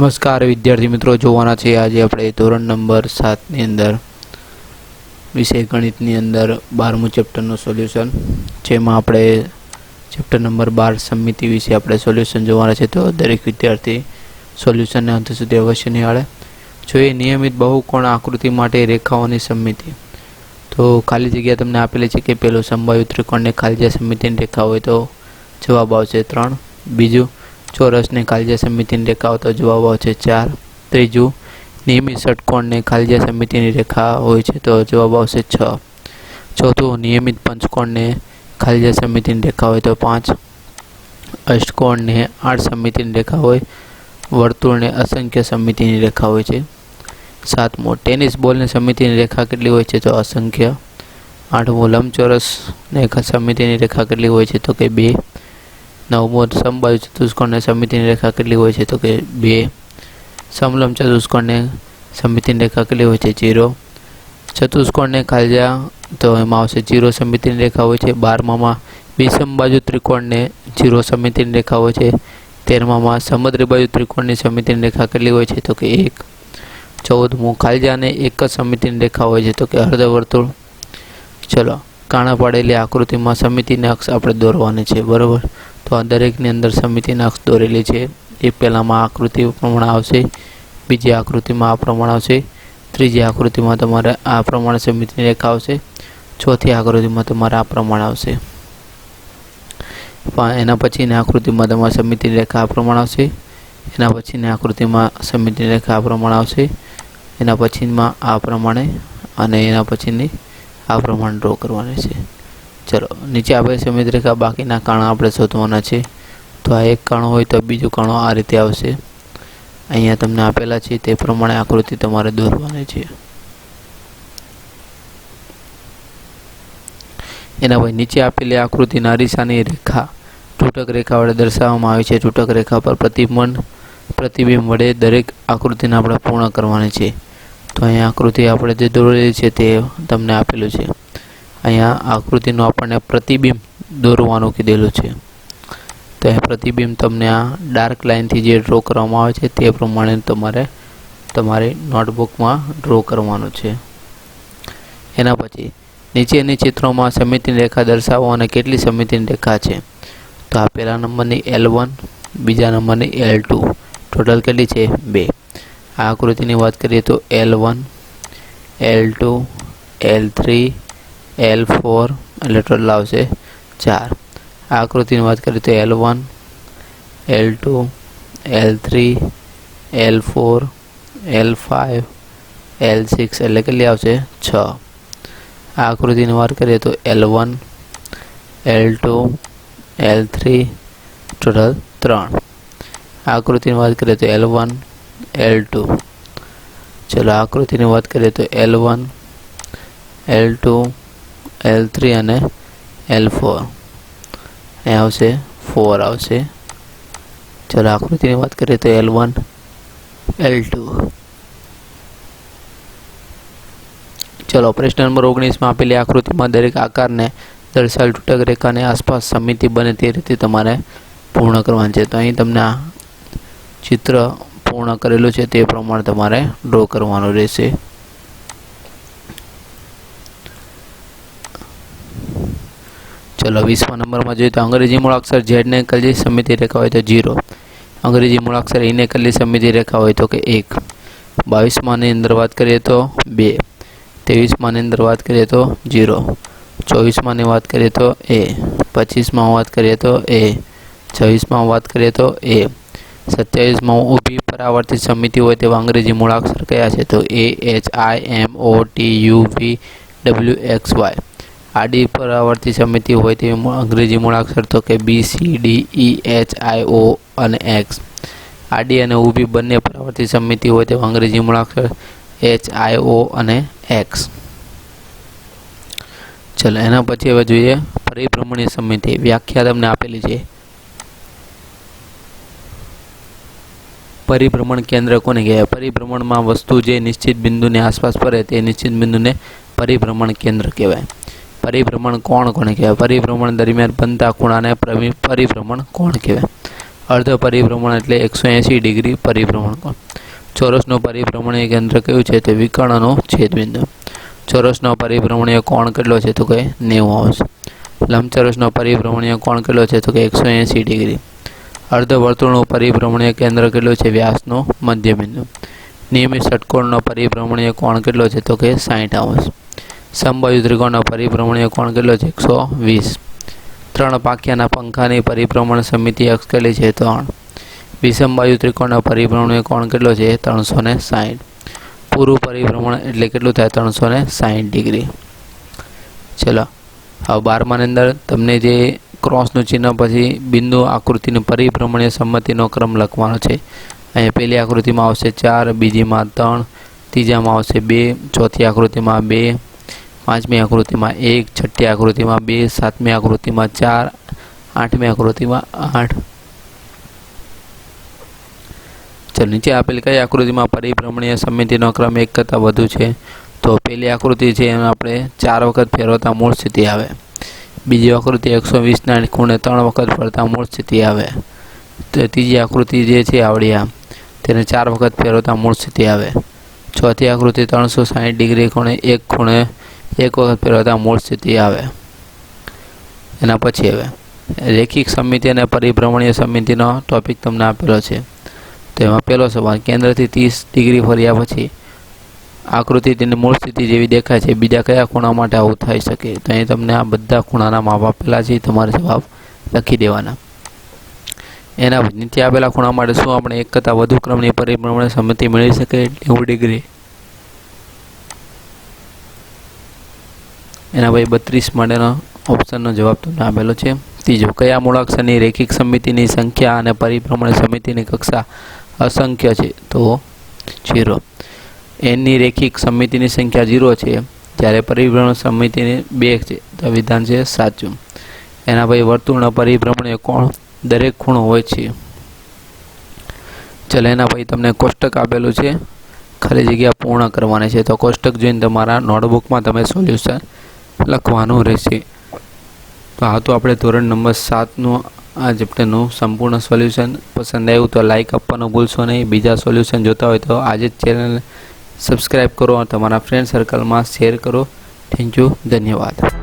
નમસ્કાર વિદ્યાર્થી મિત્રો, જોવાના છે આજે આપણે ધોરણ નંબર સાતની અંદર, વિષય ગણિતની અંદર બારમું ચેપ્ટરનું સોલ્યુશન, જેમાં આપણે ચેપ્ટર નંબર બાર સમિતિ વિશે આપણે સોલ્યુશન જોવાના છે. તો દરેક વિદ્યાર્થી સોલ્યુશનને અંત સુધી અવશ્ય નિહાળે. જોઈએ નિયમિત બહુકોણ આકૃતિ માટે રેખાઓની સમિતિ, તો ખાલી જગ્યા તમને આપેલી છે કે પેલું સંભાવ્ય ત્રિકોણને ખાલી જગ્યા સમિતિની રેખા હોય તો જવાબ આવશે ત્રણ. બીજું ચોરસને કાલજા સમિતિની રેખા આવતા જવાબ આવશે ચાર, ત્રીજું, નિયમિત ષટકોણને કાલજા સમિતિની રેખા હોય છે તો જવાબ આવશે છ. ચોથું, નિયમિત પંચકોણને ખાલજા સમિતિની રેખા હોય તો પાંચ. અષ્ટકોણને આઠ સમિતિની રેખા હોય, વર્તુળને અસંખ્ય સમિતિની રેખા હોય છે. સાતમો, ટેનિસ બોલની સમિતિની રેખા કેટલી હોય છે તો અસંખ્ય. આઠમો, લંબચોરસને સમિતિની રેખા કેટલી હોય છે તો કે બે. નવમો સમબાજુ ચતુષ્કોણને સમિતિની રેખા કેટલી હોય છે? તો કે બે. સમલંબ ચતુષ્કોણને સમિતિની રેખા કેટલી હોય છે? જીરો. ચતુષ્કોણને ખાલજા, તો એમાં આવશે જીરો સમિતિની રેખા હોય છે. બારમામાં વિષમ બાજુ ત્રિકોણને જીરો સમિતિની રેખા હોય છે. તેરમામાં સમુદ્ર બાજુ ત્રિકોણની સમિતિની રેખા કેટલી હોય છે? તો કે એક. ચૌદમું, ખાલજાને એક જ સમિતિની રેખા હોય છે. તો કે અર્ધવર્તુળ ચલો કાણા પાડેલી આકૃતિમાં સમિતિની અક્ષ આપણે દોરવાની છે. બરાબર? તો આ દરેકની અંદર સમિતિના અક્ષ દોરેલી છે. એ પહેલાંમાં આકૃતિ પ્રમાણે આવશે, બીજી આકૃતિમાં આ પ્રમાણે આવશે, ત્રીજી આકૃતિમાં તમારે આ પ્રમાણે સમિતિની રેખા આવશે, ચોથી આકૃતિમાં તમારે આ પ્રમાણે આવશે. એના પછીની આકૃતિમાં તમારે સમિતિની રેખા આ પ્રમાણે આવશે, એના પછીની આકૃતિમાં સમિતિની રેખા આ પ્રમાણે આવશે, એના પછીમાં આ પ્રમાણે અને એના પછીની આ પ્રમાણે ડ્રો કરવાની છે. ચલો, નીચે આપણે સમિત બાકીના કાણા આપણે શોધવાના છે. તો આ એક કાણો હોય તો બીજું કાણો આ રીતે આવશે. અહીંયા તમને આપેલા છે તે પ્રમાણે આકૃતિ તમારે દોરવાની છે. એના પછી નીચે આપેલી આકૃતિના અરીસાની રેખા. તૂટક રેખા વડે દર્શાવવામાં આવી છે. તૂટક રેખા પર પ્રતિબંધ પ્રતિબિંબ વડે દરેક આકૃતિને આપણે પૂર્ણ કરવાની છે. તો અહીંયા આકૃતિ આપણે જે દોરેલી છે તે તમને આપેલું છે. અહીંયા આકૃતિનું આપણને પ્રતિબિંબ દોરવાનું કીધેલું છે. તો એ પ્રતિબિંબ તમને આ ડાર્ક લાઇનથી જે ડ્રો કરવામાં આવે છે તે પ્રમાણે તમારે તમારી નોટબુકમાં ડ્રો કરવાનું છે. એના પછી નીચેની ચિત્રોમાં સમિતિની રેખા દર્શાવો અને કેટલી સમિતિની રેખા છે. તો આ પહેલા નંબરની એલ વન બીજા નંબરની એલ ટુ ટોટલ કેટલી છે? બે. આ આકૃતિની વાત કરીએ તો L one L two L three L four એટલે ટોટલ આવશે ચાર આ આકૃતિની વાત કરીએ તો L one L two L three L four L five L six એટલે કેટલી આવશે છ આ આકૃતિની વાત કરીએ તો L one L two L three total ત્રણ આ આકૃતિની વાત કરીએ તો એલ વન એલ ટુ ચલો આકૃતિની વાત કરીએ તો L one L two L three અને એલ ફોર અહીંયા આવશે ફોર આવશે. ચાલો, આકૃતિની વાત કરીએ તો એલ વન એલ ટુ ચલો ઓપરેશન નંબર ઓગણીસમાં આપેલી આકૃતિમાં દરેક આકારને દર્શાવેલ તૂટક રેખાની આસપાસ સમિતિ બને તે રીતે તમારે પૂર્ણ કરવાની છે. તો અહીં તમને આ ચિત્ર પૂર્ણ કરેલું છે, તે પ્રમાણે તમારે ડ્રો કરવાનું રહેશે. ચલો, વીસમા નંબરમાં જોઈએ તો અંગ્રેજી મૂળાક્ષર ઝેડને કલી સમિતિ રેખા હોય તો ઝીરો અંગ્રેજી મૂળાક્ષર ઈને કલી સમિતિ રેખા હોય તો કે એક. બાવીસમાની અંદર વાત કરીએ તો બે. ત્રેવીસમાની અંદર વાત કરીએ તો જીરો. ચોવીસમાની વાત કરીએ તો એ. પચીસમાં વાત કરીએ તો એ. છવ્વીસમાં વાત કરીએ તો એ. સત્યાવીસમાં ઊભી પરાવર્તિત સમિતિ હોય તેવા અંગ્રેજી મૂળાક્ષર કયા છે તો A, H, I, M, O, T, U, V, W, X, Y. આડી પરાવર્તી સમિતિ હોય તેવી અંગ્રેજી મૂળાક્ષર તો K B C D E H I O અને એક્સ આડી અને ઊભી બંને પરાવર્તી સમિતિ હોય તેવા અંગ્રેજી મૂળાક્ષર એચ આઈ ઓ અને એક્સ ચલો, એના પછી હવે જોઈએ પરિભ્રમણીય સમિતિ. વ્યાખ્યા તમને આપેલી છે. પરિભ્રમણ કેન્દ્ર કોને કહેવાય? પરિભ્રમણમાં વસ્તુ જે નિશ્ચિત બિંદુની આસપાસ ફરે તે નિશ્ચિત બિંદુને પરિભ્રમણ કેન્દ્ર કહેવાય. પરિભ્રમણ કોણ કોને કહેવાય? પરિભ્રમણ દરમિયાન બનતા ખૂણાને પરિભ્રમણ કોણ કહેવાય? અર્ધ પરિભ્રમણ એટલે એકસો એંસી ડિગ્રી પરિભ્રમણ કોણ? ચોરસનું પરિભ્રમણીય કેન્દ્ર કયું છે? તે વિકર્ણનો છેદબિંદુ. ચોરસનો પરિભ્રમણીય કોણ કેટલો છે? તો કે નેવું આવશે લંબચોરસનો પરિભ્રમણીય કોણ કેટલો છે? તો કે એકસો એંસી ડિગ્રી. અર્ધવર્તુળનું પરિભ્રમણીય કેન્દ્ર કેટલું છે? વ્યાસનો મધ્યબિંદુ. નિયમિત ષટકોણનો પરિભ્રમણીય કોણ કેટલો છે? તો કે સાઠ અંશ. સમબાજુ ત્રિકોણનો પરિભ્રમણીય કોણ કેટલો છે? એકસો વીસ. ત્રણ પાક્યાના પંખાની પરિભ્રમણ સમિતિ અક્ષ કેટલી છે? ત્રણ. વિષમબાજુ ત્રિકોણનો પરિભ્રમણીય કોણ કેટલો છે? ત્રણસો ને સાઠ પૂરું પરિભ્રમણ એટલે કેટલું થાય? ત્રણસો ને સાહીઠ ડિગ્રી. ચલો, હવે બારમાની અંદર તમને જે ક્રોસનું ચિહ્ન પછી બિંદુ આકૃતિની પરિભ્રમણીય સંમતિનો ક્રમ લખવાનો છે. અહીંયા પહેલી આકૃતિમાં આવશે ચાર, બીજીમાં ત્રણ, ત્રીજામાં આવશે બે, ચોથી આકૃતિમાં બે પાંચમી આકૃતિમાં એક, છઠ્ઠી આકૃતિમાં બે, સાતમી આકૃતિમાં ચાર, આઠમી આકૃતિમાં આઠ. ચાલો, નીચે આપેલ કઈ આકૃતિમાં પરિભ્રમણીય સમિતિનો ક્રમ એક કરતાં વધુ છે? તો પહેલી આકૃતિ છે, એમાં આપણે ચાર વખત ફેરવતા મૂળ સ્થિતિ આવે. બીજી આકૃતિ એકસો વીસના ખૂણે ત્રણ વખત ફરતા મૂળ સ્થિતિ આવે. તો ત્રીજી આકૃતિ જે છે, આવડિયા, તેને ચાર વખત ફેરવતા મૂળ સ્થિતિ આવે. ચોથી આકૃતિ ત્રણસો સાઠ ડિગ્રી ખૂણે એક ખૂણે એક વખત ફેરવતા મૂળ સ્થિતિ આવે. એના પછી હવે. રેખિક સમિતિ અને પરિભ્રમણીય સમિતિનો ટોપિક તમને આપેલો છે. તેમાં પહેલો સવાલ, કેન્દ્રથી ત્રીસ ડિગ્રી ફર્યા પછી આકૃતિ તેની મૂળ સ્થિતિ જેવી દેખાય છે. બીજા કયા ખૂણા માટે આવું થઈ શકે? તો અહીં તમને આ બધા ખૂણાના માપ આપેલા છે. તમારે જવાબ લખી દેવાના. એના નીચે આપેલા ખૂણા માટે શું આપણે એક કરતાં વધુ ક્રમની પરિભ્રમણ સમિતિ મેળવી શકે નેવું ડિગ્રી. એના ભાઈ બત્રીસ માટેનો ઓપ્શનનો જવાબ તમને આપેલો છે. ત્રીજો, કયા મૂળાક્ષરની રેખિક સમિતિની સંખ્યા અને પરિભ્રમણ સમિતિની કક્ષા અસંખ્ય છે? તો જીરો. એનની રેખિક સમિતિની સંખ્યા ઝીરો છે, જ્યારે પરિભ્રમણ સમિતિની બે છે. તો વિધાન છે સાચું. એના પછી વર્તુળના પરિભ્રમણ કોણ દરેક ખૂણો હોય છે? ચાલો, એના પછી તમને કોષ્ટક આપેલું છે. ખાલી જગ્યા પૂર્ણ કરવાની છે. તો કોષ્ટક જોઈને તમારા નોટબુકમાં તમે સોલ્યુશન લખવાનું રહેશે. તો આ તો આપણે ધોરણ નંબર સાતનું આ ચેપ્ટરનું સંપૂર્ણ સોલ્યુશન પસંદ આવ્યું, તો લાઇક આપવાનું ભૂલશો નહીં. બીજા સોલ્યુશન જોતા હોય તો આજે જ ચેનલ સબસ્ક્રાઈબ કરો અને તમારા ફ્રેન્ડ સર્કલમાં શેર કરો. થેન્ક યુ ધન્યવાદ.